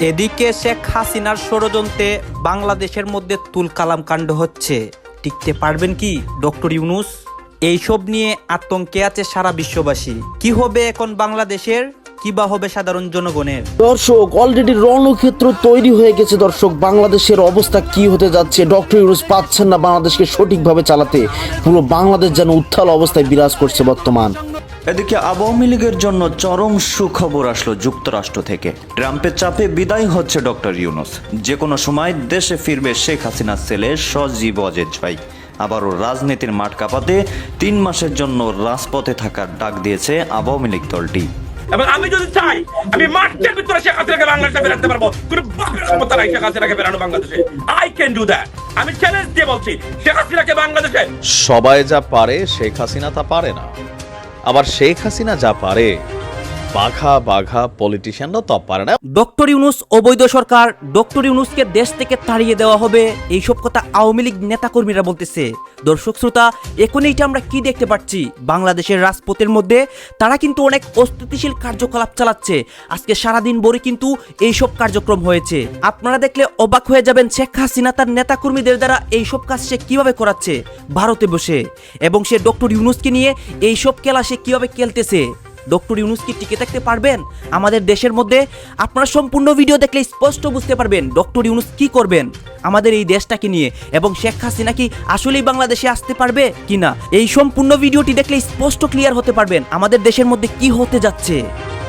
এদিকে শেখ হাসিনার ষড়যন্ত্রে বাংলাদেশের মধ্যে তুলকালাম কাণ্ড হচ্ছে। টিকতে পারবেন কি, ডক্টর ইউনুস? এইসব নিয়ে আতঙ্কে আছে সারা বিশ্ববাসী। কি হবে এখন বাংলাদেশের? কি বা হবে সাধারণ জনগণের? দর্শক অলরেডি রণক্ষেত্র তৈরি হয়ে গেছে দর্শক। বাংলাদেশের অবস্থা কি হতে যাচ্ছে? ডক্টর ইউনুস পাচ্ছেন না বাংলাদেশকে সঠিকভাবে চালাতে? পুরো বাংলাদেশ যেন উত্থাল অবস্থায় বিরাজ করছে বর্তমান। এদিকে আওয়ামী লীগের জন্য চরম সুখবর আসলো যুক্তরাষ্ট্র থেকে। ট্রাম্পের চাপে বিদায় হচ্ছে ডক্টর ইউনুস। যে কোনো সময় দেশে ফিরবে শেখ হাসিনার ছেলে সজীব অজেজ ভাই। আবারও রাজনীতির মাঠ কাঁপাতে তিন মাসের জন্য রাজপথে থাকার ডাক দিয়েছে আওয়ামী লীগ দলটি। এবং আমি যদি চাই আমি মাঠের ভিতরে শেখ হাসিনাকে বাংলাদেশে বেরাতে পারব। কোন বাপের ক্ষমতা নাই শেখ হাসিনাকে বেরানো বাংলাদেশে। আই ক্যান ডু দ্যাট আমি চ্যালেঞ্জ দিয়ে বলছি শেখ হাসিনাকে বাংলাদেশে সবাই যা পারে শেখ হাসিনা তা পারে না। আবার শেখ হাসিনা যা পারে বাঘা বাঘা পলিটিশিয়ানরা তা পারে না। ডক্টর ইউনুস অবৈধ সরকার, ডক্টর ইউনুসকে দেশ থেকে তাড়িয়ে দেওয়া হবে, এইসব কথা আওয়ামী লীগ নেতাকর্মীরা বলতেছে। দর্শক শ্রোতা, এখন এইটা আমরা কি দেখতে পাচ্ছি? বাংলাদেশের রাজপথের মধ্যে তারা কিন্তু অনেক অস্থিতিশীল কার্যকলাপ চালাচ্ছে। আজকে সারাদিন ভরে কিন্তু এইসব কার্যক্রম হয়েছে। আপনারা দেখলে অবাক হয়ে যাবেন শেখ হাসিনা তার নেতাকর্মীদের দ্বারা এইসব কাজ সে কীভাবে করাচ্ছে ভারতে বসে। এবং সে ডক্টর ইউনুসকে নিয়ে এইসব খেলা সে কীভাবে খেলতেছে? ডক্টর ইউনুস কি টিকে থাকতে পারবেন? আমাদের দেশের মধ্যে আপনারা সম্পূর্ণ ভিডিও দেখলে স্পষ্ট বুঝতে পারবেন ডক্টর ইউনুস কি করবেন। আমাদের এই দেশটাকে নিয়ে এবং শেখ হাসিনা কি আসলেই বাংলাদেশে আসতে পারবে কিনা? এই সম্পূর্ণ ভিডিওটি দেখলে স্পষ্ট ক্লিয়ার হতে পারবেন আমাদের দেশের মধ্যে কি হতে যাচ্ছে।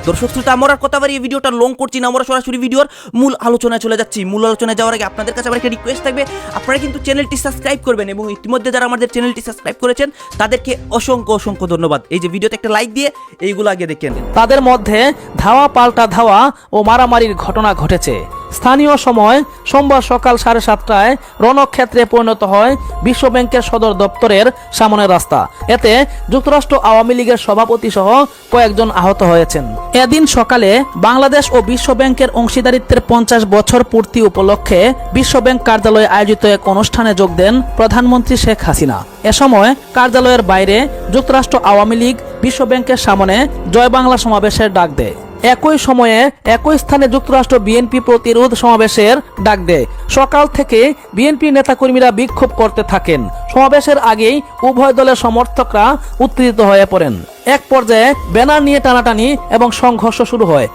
দর্শক শ্রোতা, আমরা কথা বাড়িয়ে ভিডিওটা লং করছি না, আমরা সরাসরি ভিডিওর মূল আলোচনায় চলে যাচ্ছি। মূল আলোচনায় যাওয়ার আগে আপনাদের কাছে আমার একটা রিকোয়েস্ট থাকবে। আপনারা কিন্তু চ্যানেলটি সাবস্ক্রাইব করবেন এবং ইতিমধ্যে যারা আমাদের চ্যানেলটি সাবস্ক্রাইব করেছেন, তাদেরকে অসংখ্য অসংখ্য ধন্যবাদ। এই যে ভিডিওতে একটা লাইক দিয়ে এইগুলো আগে দেখেন তাদের মধ্যে ধাওয়া পাল্টা ধাওয়া ও মারামারির ঘটনা ঘটেছে। স্থানীয় সময় সোমবার সকাল সাড়ে সাতটায় রণক্ষেত্রে পরিণত হয় বিশ্ব ব্যাংকের সদর দপ্তরের সামনের রাস্তা। এতে যুক্তরাষ্ট্র আওয়ামী লীগের সভাপতি সহ কয়েকজন আহত হয়েছেন। এদিন সকালে বাংলাদেশ ও বিশ্ব ব্যাংকের অংশীদারিত্বের পঞ্চাশ বছর পূর্তি উপলক্ষে বিশ্ব ব্যাংক কার্যালয়ে আয়োজিত এক অনুষ্ঠানে যোগ দেন প্রধানমন্ত্রী শেখ হাসিনা। এ সময় কার্যালয়ের বাইরে যুক্তরাষ্ট্র আওয়ামী লীগ বিশ্ব ব্যাংকের সামনে জয় বাংলা সমাবেশের ডাক দেয়। একই সময়ে একই স্থানে যুক্তরাষ্ট্র বিএনপি প্রতিরোধ সমাবেশের ডাক দেয়। সকাল থেকে বিএনপি নেতাকর্মীরা বিক্ষোভ করতে থাকেন। সমাবেশের আগেই উভয় দলের সমর্থকরা উত্তেজিত হয়ে পড়েন। এক পর্যায়ে ব্যানার নিয়ে টানাটানি এবং সংঘর্ষ শুরু হয়।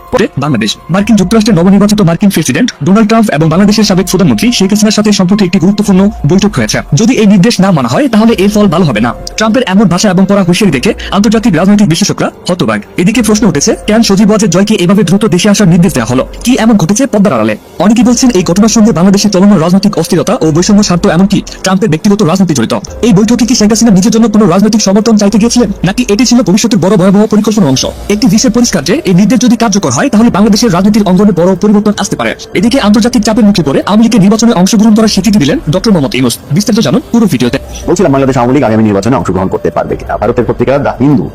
বাংলাদেশ, মার্কিন যুক্তরাষ্ট্রের নবনির্বাচিত মার্কিন প্রেসিডেন্ট ডোনাল্ড ট্রাম্প এবং বাংলাদেশের সাবেক প্রধানমন্ত্রী শেখ হাসিনার সাথে সম্প্রতি একটি গুরুত্বপূর্ণ বৈঠক হয়েছে। যদি এই নির্দেশ না মানা হয়, তাহলে এর ফল ভালো হবে না। ট্রাম্পের এমন ভাষা এবং পড়া হুঁশিয়ারি দেখে আন্তর্জাতিক রাজনৈতিক বিশ্লেষকরা হতবাক। এদিকে প্রশ্ন উঠেছে, কেন সজীব ওয়াজের জয়কে এভাবে দ্রুত দেশে আসার নির্দেশ দেওয়া হলো? কি এমন ঘটেছে পদ্মার আড়ালে? অনেকেই বলছেন এই ঘটনার সঙ্গে বাংলাদেশের চলমান রাজনৈতিক অস্থিরতা ও বৈষম্য স্বার্থ এমনকি ট্রাম্পের ব্যক্তিগত রাজনীতি জড়িত। এই বৈঠকে কি শেখ হাসিনা নিজের জন্য কোনো রাজনৈতিক সমর্থন চাইতে গিয়েছিলেন? নাকি এটি ছিল ভবিষ্যতের বড় ভয়াবহ পরিকল্পনার অংশ। একটি দেশের পরিষ্কার যে এই নির্দেশ যদি কার্যকর হয়, তাহলে বাংলাদেশের রাজনীতির অঙ্গনে বড় পরিবর্তন আসতে পারে। এদিকে আন্তর্জাতিক চাপের মুখে পড়ে আওয়ামী লীগের নির্বাচনে অংশগ্রহণ করার স্বীকৃতি দিলেন ডক্টর মোহাম্মদ ইউনুস। বিস্তারিত জানুন পুরো ভিডিওতে। বলছিলাম, বাংলাদেশ আওয়ামী লীগ আগামী নির্বাচনে অংশগ্রহণ করতে পারবে কিনা? ভারতের পত্রিকা দা হিন্দু।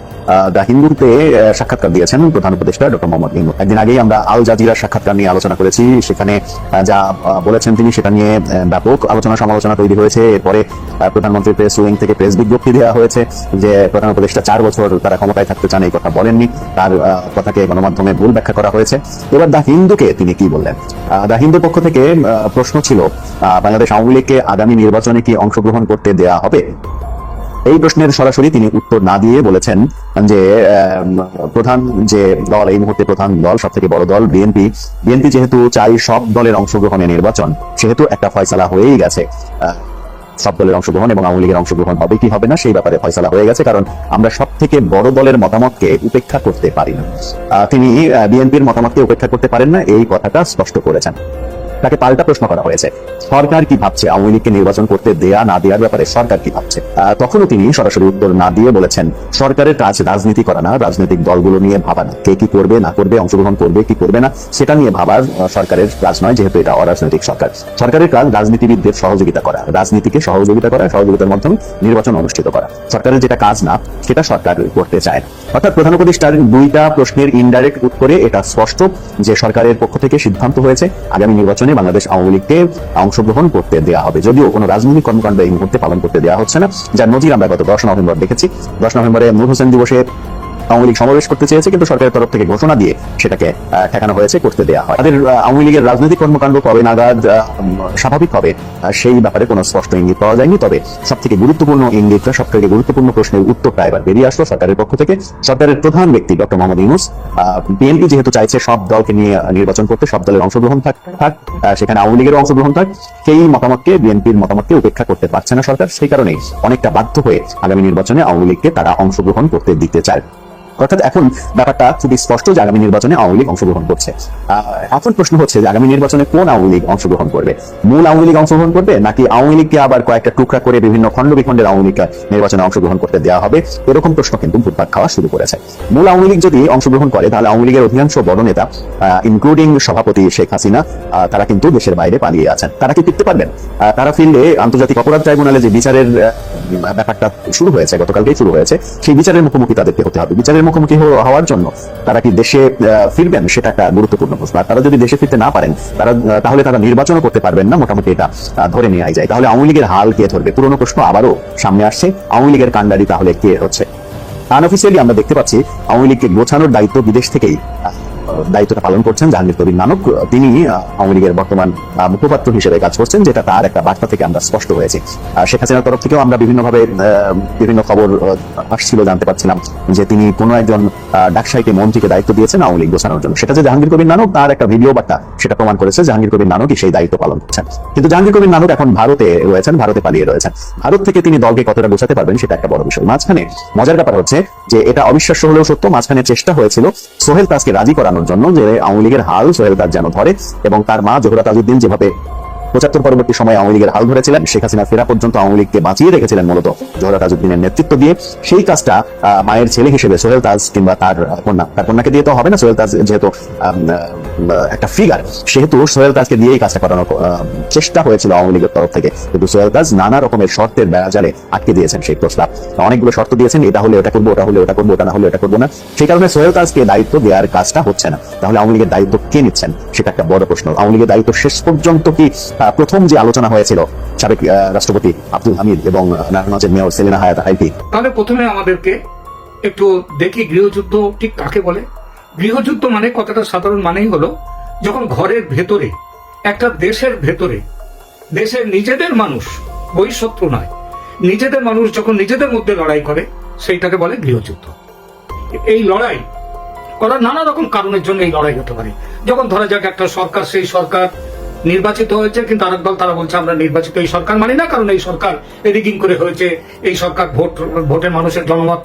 দ্য হিন্দুতে সাক্ষাৎকার দিয়েছেন প্রধান উপদেষ্টা ডক্টর মোহাম্মদ ইন্দু একদিন আগেই আমরা আল জাজিরার সাক্ষাৎকার নিয়ে আলোচনা করেছি। সেখানে যা বলেছেন তিনি সেটা নিয়ে ব্যাপক আলোচনা সমালোচনা তৈরি হয়েছে। এরপরে আহ, প্রধানমন্ত্রীর প্রেস উইং থেকে প্রেস বিজ্ঞপ্তি দেওয়া হয়েছে যে প্রধান উপদেষ্টা চার বছর তারা ক্ষমতায় থাকতে চান এই কথা বলেননি। তার কথাকে গণমাধ্যমে ভুল ব্যাখ্যা করা হয়েছে। এবার দ্য হিন্দুকে তিনি কি বললেন? দ্য হিন্দু পক্ষ থেকে প্রশ্ন ছিল বাংলাদেশ আওয়ামী লীগকে আগামী নির্বাচনে কি অংশগ্রহণ করতে দেয়া হবে? এই প্রশ্নের সরাসরি তিনি উত্তর না দিয়ে বলেছেন যে প্রধান যে দল, এই মুহূর্তে প্রধান দল সব থেকে বড় দল বিএনপি। বিএনপি যেহেতু চাই সব দলের অংশগ্রহণে নির্বাচন, সেহেতু একটা ফয়সালা হয়েই গেছে। সব দলের অংশগ্রহণ এবং আওয়ামী লীগের অংশগ্রহণ হবে কি হবে না, সেই ব্যাপারে ফয়সালা হয়ে গেছে, কারণ আমরা সব থেকে বড় দলের মতামতকে উপেক্ষা করতে পারি না। তিনি বিএনপির মতামতকে উপেক্ষা করতে পারেন না, এই কথাটা স্পষ্ট করেছেন। তাকে পাল্টা প্রশ্ন করা হয়েছে। সরকার কি ভাবছে? আওয়ামী লীগকে নির্বাচন করতে দেয়া না দেওয়ার ব্যাপারে সরকার কি ভাবছে? তখনও তিনি সরাসরি উত্তর না দিয়ে বলেছেন, সরকারের কাজ রাজনীতি করা না, রাজনৈতিক দলগুলো নিয়ে ভাবা না কে কি করবে, না করবে, অংশগ্রহণ করবে, কি করবে না, সেটা নিয়ে ভাবার সরকারের কাজ নয়, যেহেতু এটা অরাজনৈতিক সরকার। সরকারের কাজ রাজনীতিবিদদের সহযোগিতা করা, রাজনীতিকে সহযোগিতা করা, সহযোগিতার মাধ্যমে নির্বাচন অনুষ্ঠিত করা। সরকারের যেটা কাজ না, সেটা সরকার করতে চায়। না। অর্থাৎ প্রধান উপদেষ্টার দুইটা প্রশ্নের ইনডাইরেক্ট উত্তরে এটা স্পষ্ট যে সরকারের পক্ষ থেকে সিদ্ধান্ত হয়েছে, আগামী নির্বাচনে বাংলাদেশ আওয়ামী লীগকে অংশগ্রহণ করতে দেওয়া হবে। যদিও কোনো রাজনৈতিক কর্মকাণ্ড এই মুহূর্তে পালন করতে দেওয়া হচ্ছে না, যার নজির আমরা গত দশ নভেম্বর দেখেছি। দশ নভেম্বরে নূর হোসেন দিবসে আওয়ামী লীগ সমাবেশ করতে চেয়েছে, কিন্তু সরকারের তরফ থেকে ঘোষণা দিয়ে সেটাকে ঠেকানো হয়েছে, করতে দেওয়া হয়। তাদের আওয়ামী লীগের রাজনৈতিক কর্মকাণ্ড কবে নাগাদ স্বাভাবিক হবে সেই ব্যাপারে কোনো স্পষ্ট ইঙ্গিত পাওয়া যায়নি। তবে সব থেকে গুরুত্বপূর্ণ ইঙ্গিতটা সব থেকে গুরুত্বপূর্ণ প্রশ্নের উত্তরটা এবার বেরিয়ে আসলো সরকারের পক্ষ থেকে। সরকারের প্রধান ব্যক্তি ডক্টর মোহাম্মদ ইউনুস বিএনপি যেহেতু চাইছে সব দলকে নিয়ে নির্বাচন করতে, সব দলের অংশগ্রহণ থাক থাক সেখানে আওয়ামী লীগের অংশগ্রহণ থাক, সেই মতামতকে, বিএনপির মতামতকে উপেক্ষা করতে পারছে না সরকার। সেই কারণেই অনেকটা বাধ্য হয়ে আগামী নির্বাচনে আওয়ামী লীগকে তারা অংশগ্রহণ করতে দিতে চায়। অর্থাৎ এখন ব্যাপারটা খুবই স্পষ্ট যে আগামী নির্বাচনে আওয়ামী লীগ অংশগ্রহণ করছে। এখন প্রশ্ন হচ্ছে যে আগামী নির্বাচনে কোন আওয়ামী লীগ অংশগ্রহণ করবে? মূল আওয়ামী লীগ অংশগ্রহণ করবে, নাকি আওয়ামী লীগকে আবার কয়েকটা টুকরা করে বিভিন্ন খণ্ড বিখণ্ডের আওয়ামী লীগ নির্বাচনে অংশগ্রহণ করতে দেওয়া হবে? এরকম প্রশ্ন কিন্তু ঘুরপাক খাওয়া শুরু করেছে। মূল আওয়ামী লীগ যদি অংশগ্রহণ করে, তাহলে আওয়ামী লীগের অধিকাংশ বড় নেতা ইনক্লুডিং সভাপতি শেখ হাসিনা তারা কিন্তু দেশের বাইরে পালিয়ে আছেন। তারা কি ফিরতে পারবেন? তারা ফিরলে আন্তর্জাতিক অপরাধ ট্রাইব্যুনালে যে বিচারের ব্যাপারটা শুরু হয়েছে, গতকালকেই শুরু হয়েছে, সেই বিচারের মুখোমুখি তাদেরকে হতে হবে। বিচারের মুখোমুখি হওয়ার জন্য তারা কি দেশে ফিরবেন? সেটা একটা গুরুত্বপূর্ণ প্রশ্ন। তারা যদি দেশে ফিরতে না পারেন, তারা তাহলে তারা নির্বাচনও করতে পারবেন না। মোটামুটি এটা ধরে নেওয়াই যায়। তাহলে আওয়ামী লীগের হাল কে ধরবে? পুরনো প্রশ্ন আবারও সামনে আসছে। আওয়ামী লীগের কাণ্ডারি তাহলে কে হচ্ছে? আনঅফিসিয়ালি আমরা দেখতে পাচ্ছি, আওয়ামী লীগকে গোছানোর দায়িত্ব বিদেশ থেকেই দায়িত্বটা পালন করছেন জাহাঙ্গীর কবির নানক। তিনি আওয়ামী লীগের বর্তমান মুখপাত্র হিসেবে কাজ করছেন, যেটা তার একটা বার্তা থেকে আমরা স্পষ্ট হয়েছে। শেখ হাসিনার তরফ থেকেও আমরা বিভিন্নভাবে বিভিন্ন খবর আসছিল, জানতে পারছিলাম যে তিনি কোনো একজন ডাকসাইকে মন্ত্রীকে দায়িত্ব দিয়েছেন আওয়ামী লীগ গোছানোর জন্য। সেটা যে জাহাঙ্গীর কবির নানক, তার একটা ভিডিও বার্তা, সেটা প্রমাণ করেছে জাহাঙ্গীর কবির নানকই সেই দায়িত্ব পালন করছেন। কিন্তু জাহাঙ্গীর কবির নানক এখন ভারতে রয়েছেন, ভারতে পালিয়ে রয়েছেন। ভারত থেকে তিনি দলকে কতটা গোছাতে পারবেন, সেটা একটা বড় বিষয়। মাঝখানে মজার ব্যাপার হচ্ছে যে এটা অবিশ্বাস্য হলেও সত্য, মাঝখানে চেষ্টা হয়েছিল সোহেল তাজকে রাজি করানোর জন্য যে আওয়ামী লীগের হাল সোহেল তার যেন ধরে এবং তার মা জোহরা তাজউদ্দিন যেভাবে পঁচাত্তর পরবর্তী সময় আওয়ামী লীগের হাল ধরেছিলেন, শেখ হাসিনা ফেরা পর্যন্ত আওয়ামী লীগকে বাঁচিয়ে রেখেছিলেন মূলত জোহরা তাজউদ্দিনের নেতৃত্ব দিয়ে। সেই কাজটা মায়ের ছেলে হিসেবে সোহেল তাজ কিংবা তার কন্যা, তার কন্যাকে দিয়ে তো হবে না। সোহেল তাজ যেহেতু একটা ফিগার সেহেতু সোহেল তাজকে দিয়ে এই কাজটা করানোর চেষ্টা হয়েছিল আওয়ামী লীগের তরফ থেকে। কিন্তু সোহেল তাজ নানা রকমের শর্তের বেড়াজালে আটকে দিয়েছেন সেই প্রস্তাব। অনেকগুলো শর্ত দিয়েছেন, এটা হলে ওটা করব, ওটা হলে ওটা করব, ওটা না হলে ওটা করব না। সেই কারণে সোহেল তাজকে দায়িত্ব দেওয়ার কাজটা হচ্ছে না। তাহলে আওয়ামী লীগের দায়িত্ব কে নিচ্ছেন? সেটা একটা বড় প্রশ্ন। আওয়ামী লীগের দায়িত্ব শেষ পর্যন্ত কি প্রথম যে আলোচনা হয়েছিল সাবেক রাষ্ট্রপতি আব্দুল হামিদ এবং নারায়ণগঞ্জের মেয়র সেলিনা হায়াত আইপি। তাহলে প্রথমে আমাদেরকে একটু দেখি গৃহযুদ্ধ ঠিক কাকে বলে? গৃহযুদ্ধ মানে কথাটা সাধারণ মানেই হলো, যখন ঘরের ভেতরে, একটা দেশের ভেতরে, দেশের নিজেদের মানুষ বহিঃশত্রু নয়। নিজেদের মানুষ যখন নিজেদের মধ্যে লড়াই করে, সেইটাকে বলে গৃহযুদ্ধ। এই লড়াই করার নানা রকম কারণের জন্য এই লড়াই হতে পারে। যখন ধরা যাক একটা সরকার, সেই সরকার নির্বাচিত হয়েছে, কিন্তু আরেক দল তারা বলছে, আমরা নির্বাচিত এই সরকার মানি না, কারণ এই সরকার রিগিং করে হয়েছে, এই সরকার ভোট, ভোটের মানুষের জনমত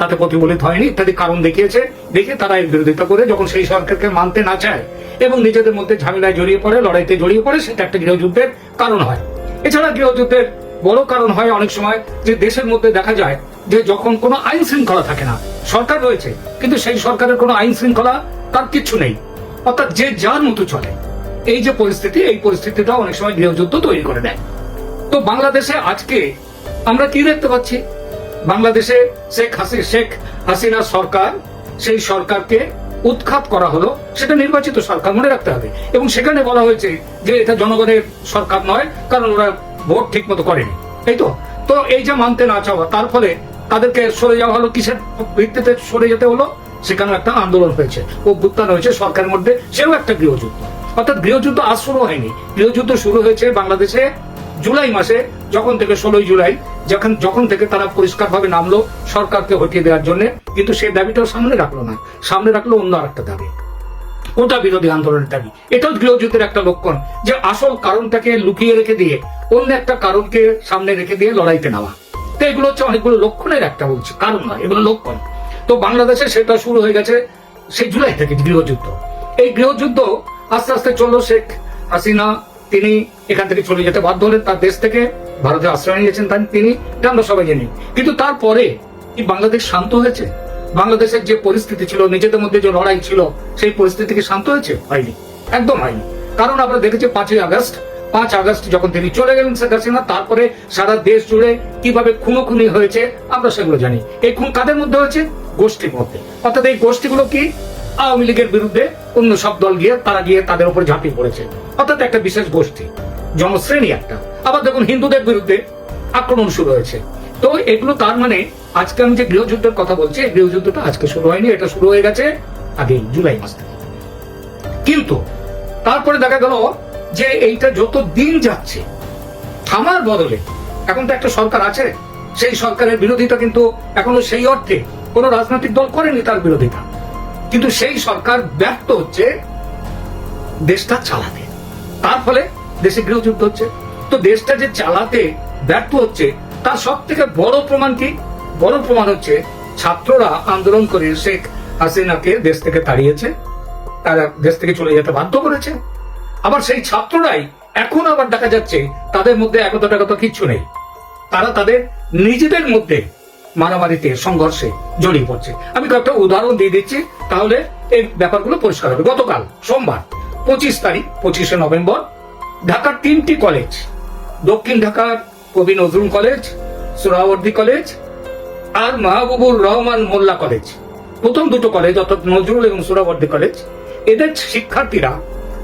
তাতে প্রতিফলিত হয়নি ইত্যাদি কারণ দেখিয়েছে, দেখে তারা এর বিরোধিতা করে যখন সেই সরকারকে মানতে না চায় এবং নিজেদের মধ্যে ঝামেলায় জড়িয়ে পড়ে, লড়াইতে জড়িয়ে পড়ে, সেটা একটা গৃহযুদ্ধের কারণ হয়। এছাড়া গৃহযুদ্ধের বড় কারণ হয় অনেক সময় যে দেশের মধ্যে দেখা যায় যে যখন কোনো আইন শৃঙ্খলা থাকে না, সরকার রয়েছে, কিন্তু সেই সরকারের কোনো আইন শৃঙ্খলা তার কিচ্ছু নেই। অর্থাৎ যে যার মতো চলে। এই যে পরিস্থিতি, এই পরিস্থিতিটা অনেক সময় গৃহযুদ্ধ তৈরি করে দেয়। তো বাংলাদেশে আজকে আমরা কি দেখতে পাচ্ছি? বাংলাদেশে শেখ হাসি, শেখ হাসিনা সরকার, সেই সরকারকে উৎখাত করা হলো, সেটা নির্বাচিত সরকার, মনে রাখতে হবে। এবং সেখানে বলা হয়েছে যে এটা জনগণের সরকার নয়, কারণ ওরা ভোট ঠিক মতো করেনি। এই তো? তো এই যে মানতে না চাওয়া, তার ফলে তাদেরকে সরে যাওয়া হলো, কিসের ভিত্তিতে সরে যেতে হলো? সেখানে একটা আন্দোলন হয়েছে, অভ্যুত্থান হয়েছে সরকারের মধ্যে, সেও একটা গৃহযুদ্ধ। অর্থাৎ গৃহযুদ্ধ আজ শুরু হয়নি। গৃহযুদ্ধ শুরু হয়েছে বাংলাদেশে জুলাই মাসে, যখন থেকে ষোলোই জুলাই যখন যখন থেকে তারা পরিষ্কারভাবে নামলো সরকারকে হটিয়ে দেওয়ার জন্য, কিন্তু সেই দাবিটাও সামনে রাখল না। সামনে রাখল অন্য আরেকটা দাবি। ওটা বিরোধী আন্দোলনের দাবি। এটাও গৃহযুদ্ধের একটা লক্ষণ যে আসল কারণটাকে লুকিয়ে রেখে দিয়ে, অন্য একটা কারণকে সামনে রেখে দিয়ে লড়াইতে নেওয়া তো এগুলো হচ্ছে অনেকগুলো লক্ষণের একটা বলছে, কারণ নয়, এগুলো লক্ষণ। তো বাংলাদেশে সেটা শুরু হয়ে গেছে সেই জুলাই থেকে গৃহযুদ্ধ। এই গৃহযুদ্ধ আস্তে আস্তে চলল শেখ হাসিনা, তিনি এখান থেকে চলে যেতে বাধ্য হলেন তার দেশ থেকে। ভারতে আশ্রয় নিয়েছেন তাই তিনি আমরা সবাই জানি। কিন্তু তারপরে কি বাংলাদেশ শান্ত হয়েছে? বাংলাদেশের যে পরিস্থিতি ছিল, নিজেদের মধ্যে যে লড়াই ছিল, সেই পরিস্থিতি কি শান্ত হয়েছে? হয়নি। একদম হয়নি। কারণ আমরা দেখেছি পাঁচই আগস্ট। পাঁচ আগস্ট যখন তিনি চলে গেলেন শেখ হাসিনা, তারপরে সারা দেশ জুড়ে কীভাবে খুনোখুনি হয়েছে, আমরা সেগুলো জানি। এই খুন কাদের মধ্যে হয়েছে? গোষ্ঠীর মধ্যে। অর্থাৎ এই গোষ্ঠীগুলো কি? আওয়ামী লীগের বিরুদ্ধে অন্য সব দল গিয়ে, তারা গিয়ে তাদের উপর ঝাঁপিয়ে পড়েছে। অর্থাৎ একটা বিশেষ গোষ্ঠী। জনশ্রেণী একটা। আবার দেখুন হিন্দুদের বিরুদ্ধে আক্রমণ শুরু হয়েছে। তো এগুলো তার মানে আজকে আমি যে গৃহযুদ্ধের কথা বলছি, এই গৃহযুদ্ধটা আজকে শুরু হয়নি, এটা শুরু হয়ে গেছে আগে জুলাই মাস থেকে। কিন্তু তারপরে দেখা গেল যে এইটা যত দিন যাচ্ছে থামার বদলে এখন তো একটা সরকার আছে, সেই সরকারের বিরোধিতা কিন্তু এখনও সেই অর্থে কোন রাজনৈতিক দল করেনি তার বিরোধিতা। কিন্তু সেই সরকার ব্যর্থ হচ্ছে, দেশটা চালাতে। তার ফলে দেশে গৃহযুদ্ধ হচ্ছে। তো দেশটা যে চালাতে ব্যর্থ হচ্ছে, তার সব থেকে বড় প্রমাণ কি? বড় প্রমাণ হচ্ছে ছাত্ররা আন্দোলন করে শেখ হাসিনাকে দেশ থেকে তাড়িয়েছে, তারা দেশ থেকে চলে যেতে বাধ্য করেছে। আবার সেই ছাত্ররাই এখন আবার দেখা যাচ্ছে তাদের মধ্যে একতা টাকতা কিচ্ছু নেই। তারা তাদের নিজেদের মধ্যে মারামারিতে, সংঘর্ষে জড়িয়ে পড়ছে। আমি কয়েকটা উদাহরণ দিয়ে দিচ্ছি, তাহলে এই ব্যাপারগুলো পরিষ্কার হবে। গতকাল সোমবার, পঁচিশ তারিখ, পঁচিশে নভেম্বর, ঢাকার তিনটি কলেজ দক্ষিণ ঢাকার কবি নজরুল কলেজ সোহরাওয়ার্দী কলেজ আর মাহবুবুর রহমান মোল্লা কলেজ। প্রথম দুটো কলেজ, অর্থাৎ নজরুল এবং সোহরাওয়ার্দী কলেজ। এদের শিক্ষার্থীরা,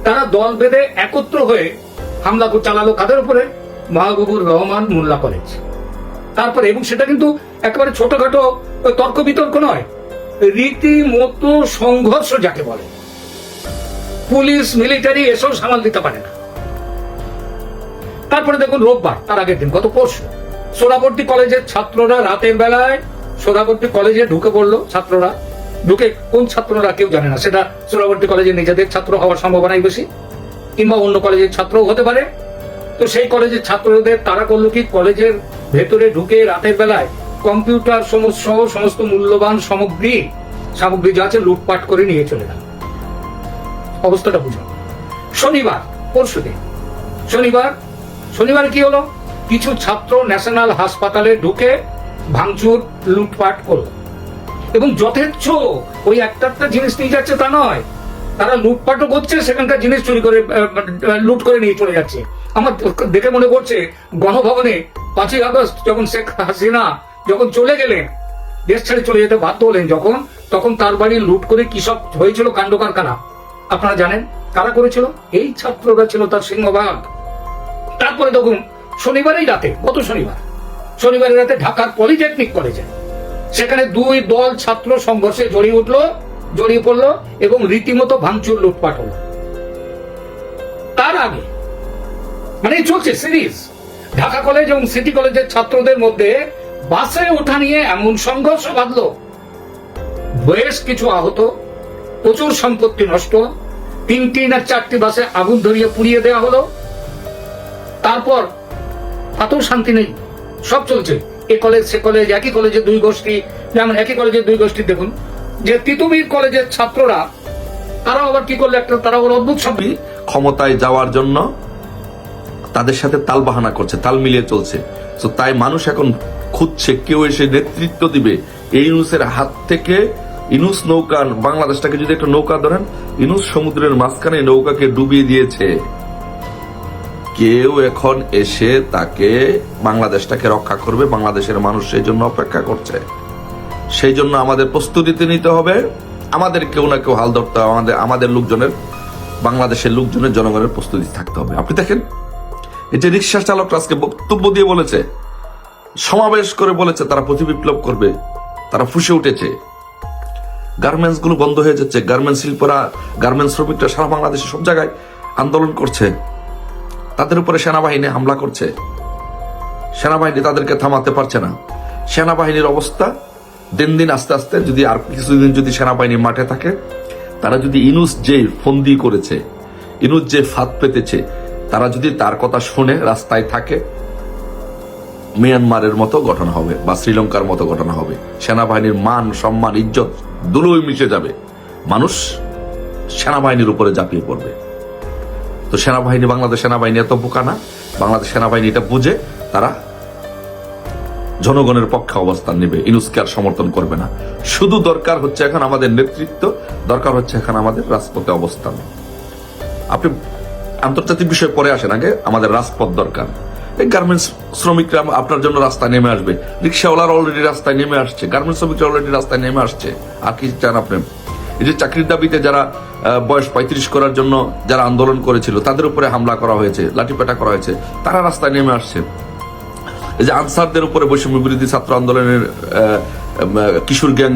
তারা দল বেঁধে একত্র হয়ে হামলা চালালো কাদের উপরে? মাহবুবুর রহমান মোল্লা কলেজ। তারপরে, এবং সেটা কিন্তু একেবারে ছোটখাটো তর্ক বিতর্ক নয়, রীতিমতো সংঘর্ষ যাকে বলে। পুলিশ, মিলিটারি এসব সামাল দিতে পারে না। তারপরে দেখুন রোববার, তার আগের দিন, গত পরশু। সোনাবর্তী কলেজের ছাত্ররা রাতের বেলায় সোনাবর্তী কলেজে ঢুকে পড়ল ছাত্ররা। ঢুকে কোন ছাত্ররা কেউ জানে না, সেটা সোনাবর্তী কলেজে নিজেদের ছাত্র হওয়ার সম্ভাবনাই বেশি, কিংবা অন্য কলেজের ছাত্রও হতে পারে। তো সেই কলেজের ছাত্রদের তারা করল কি, কলেজের ভেতরে ঢুকে রাতের বেলায় কম্পিউটার সহ সমস্ত মূল্যবান সামগ্রী সামগ্রী যা আছে লুটপাট করে নিয়ে চলে গেল। অবস্থাটা বুঝো শনিবার, পরশু দিন। শনিবার শনিবার কি হলো? কিছু ছাত্র ন্যাশনাল হাসপাতালে ঢুকে ভাঙচুর, লুটপাট করল। এবং যথেচ্ছ ওই একটা একটা জিনিস নিয়ে যাচ্ছে তা নয়। তারা লুটপাটও করছে, সেখানকার জিনিস চুরি করে লুট করে নিয়ে চলে যাচ্ছে। আমার দেখে মনে করছে গণভবনে পাঁচই আগস্ট যখন শেখ হাসিনা যখন চলে গেলেন, দেশ ছেড়ে চলে যেতে বাধ্য হলেন যখন, তখন তার বাড়ি লুট করে কি সব হয়েছিল কাণ্ড কারখানা? আপনারা জানেন কারা করেছিল? এই ছাত্ররা ছিল তার সিংহভাগ। তারপরে দেখুন, শনিবারেই রাতে, গত শনিবার, শনিবারের রাতে ঢাকার পলিটেকনিক কলেজে সেখানে দুই দল ছাত্র সংঘর্ষে জড়িয়ে উঠল, জড়িয়ে পড়ল এবং রীতিমতো ভাঙচুর, লুটপাট হলো। তার আগে মানে চলছে সিরিজ, ঢাকা কলেজ এবং সিটি কলেজের ছাত্রদের মধ্যে বাসে ওঠা নিয়ে এমন সংঘর্ষ বাঁধলো। বেশ কিছু আহত, প্রচুর সম্পত্তি নষ্ট, তিনটি না চারটি বাসে আগুন ধরিয়ে পুড়িয়ে দেওয়া হলো। তারপর তাতেও শান্তি নেই। সব চলছে। এ কলেজ, সে কলেজ, একই কলেজে দুই গোষ্ঠী। যেমন একই কলেজে দুই গোষ্ঠী, দেখুন, যে তিতুমির কলেজের ছাত্ররা তারা আবার কি করল একটা, তারা আবার অদ্ভুত সব ক্ষমতায় যাওয়ার জন্য তাদের সাথে তাল বাহানা করছে, তাল মিলিয়ে চলছে। তো তাই মানুষ এখন খুঁজছে, কেউ এসে নেতৃত্ব দিবে। এই ইনুসের হাত থেকে ইনুস নৌকা, বাংলাদেশটাকে যদি একটা নৌকা ধরেন ইনুস সমুদ্রের মাঝখানে নৌকাকে ডুবিয়ে দিয়েছে। কেউ এখন এসে তাকে বাংলাদেশটাকে রক্ষা করবে, বাংলাদেশের মানুষ সেই জন্য অপেক্ষা করছে। সেই জন্য আমাদের প্রস্তুতিতে নিতে হবে। আমাদের কেউ না কেউ হাল ধরতে হবে, আমাদের আমাদের লোকজনের, বাংলাদেশের লোকজনের, জনগণের প্রস্তুতি থাকতে হবে। আপনি দেখেন, এই যে রিক্সা চালকরা আজকে বক্তব্য দিয়ে বলেছে, সমাবেশ করে বলেছে, তারা প্রতি বিপ্লব করবে, তারা ফুসে উঠেছে। গার্মেন্টসগুলো বন্ধ হয়ে যাচ্ছে, গার্মেন্টস শিল্পরা, গার্মেন্টস শ্রমিকরা সারা বাংলাদেশে সব জায়গায় আন্দোলন করছে। তাদের উপরে সেনাবাহিনী হামলা করছে। সেনাবাহিনী তাদেরকে থামাতে পারছে না। সেনাবাহিনীর অবস্থা দিন দিন আস্তে আস্তে যদি আর কিছুদিন যদি সেনাবাহিনী মাঠে থাকে, তারা যদি ইনুস যে ফন্দি করেছে, ইনুস যে ফাঁদ পেতেছে, তারা যদি তার কথা শুনে রাস্তায় থাকে, মিয়ানমারের মতো ঘটনা হবে বা শ্রীলঙ্কার মতো ঘটনা হবে। সেনাবাহিনীর মান, সম্মান, ইজ্জত দুলোই মিশে যাবে। মানুষ সেনাবাহিনীর উপরে ঝাঁপিয়ে পড়বে। তো সেনাবাহিনী, বাংলাদেশ সেনাবাহিনী এত বোকা না? বাংলাদেশ সেনাবাহিনী এটা বুঝে তারা জনগণের পক্ষে অবস্থান নেবে, ইনুসকে আর সমর্থন করবে না। শুধু দরকার হচ্ছে এখন আমাদের নেতৃত্ব, দরকার হচ্ছে এখন আমাদের রাজপথে অবস্থান। আপনি আন্তর্জাতিক বিষয় পরে আসেন আগে, আমাদের রাজপথ দরকার। এই গার্মেন্টস শ্রমিকরা আপনার জন্য রাস্তায় নেমে আসবে। রিক্সাওয়ালার অলরেডি রাস্তায় নেমে আসছে গার্মেন্টস শ্রমিকরা অলরেডি রাস্তায় নেমে আসছে। আর কি চান আপনি? এই যে চাকরির দাবিতে যারা বয়স পঁয়ত্রিশ করার জন্য যারা আন্দোলন করেছিল, তাদের উপরে হামলা করা হয়েছে, লাঠিপেটা করা হয়েছে, তারা রাস্তায় নেমে আসছে। এই যে আনসারদের উপরে বৈষম্য বিরোধী ছাত্র আন্দোলনের কিশোর গ্যাং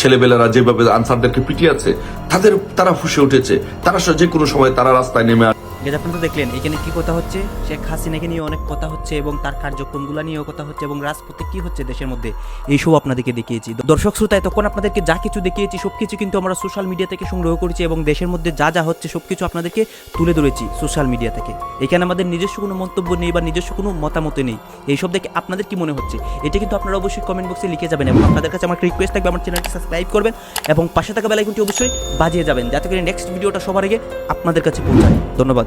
ছেলেবেলারা যেভাবে আনসারদেরকে পিটিয়েছে তাদের, তারা ফুসে উঠেছে। তারা যে কোনো সময় তারা রাস্তায় নেমে গেজ আপনারা তো দেখলেন, এখানে কি কথা হচ্ছে? শেখ হাসিনাকে নিয়ে অনেক কথা হচ্ছে এবং তার কার্যক্রমগুলো নিয়েও কথা হচ্ছে এবং রাজপথে কি হচ্ছে দেশের মধ্যে? এইসব আপনাদেরকে দেখিয়েছি। দর্শক শ্রোতা, এতক্ষণ আপনাদেরকে যা কিছু দেখিয়েছি সব কিছু কিন্তু আমরা সোশ্যাল মিডিয়া থেকে সংগ্রহ করেছি এবং দেশের মধ্যে যা যা হচ্ছে সব কিছু আপনাদেরকে তুলে ধরেছি সোশ্যাল মিডিয়া থেকে। এখানে আমাদের নিজস্ব কোনো মন্তব্য নেই বা নিজস্ব কোনো মতামত নেই। এইসব দেখে আপনাদের কি মনে হচ্ছে? এটা কিন্তু আপনারা অবশ্যই কমেন্ট বক্সে লিখে যাবেন এবং আপনাদের কাছে আমার রিকোয়েস্ট থাকবে, আমার চ্যানেলটি সাবস্ক্রাইব করবেন এবং পাশে থাকা বেলাইকনটি অবশ্যই বাজিয়ে যাবেন, যাতে করে নেক্সট ভিডিওটা সবার আগে আপনাদের কাছে পৌঁছায়। ধন্যবাদ।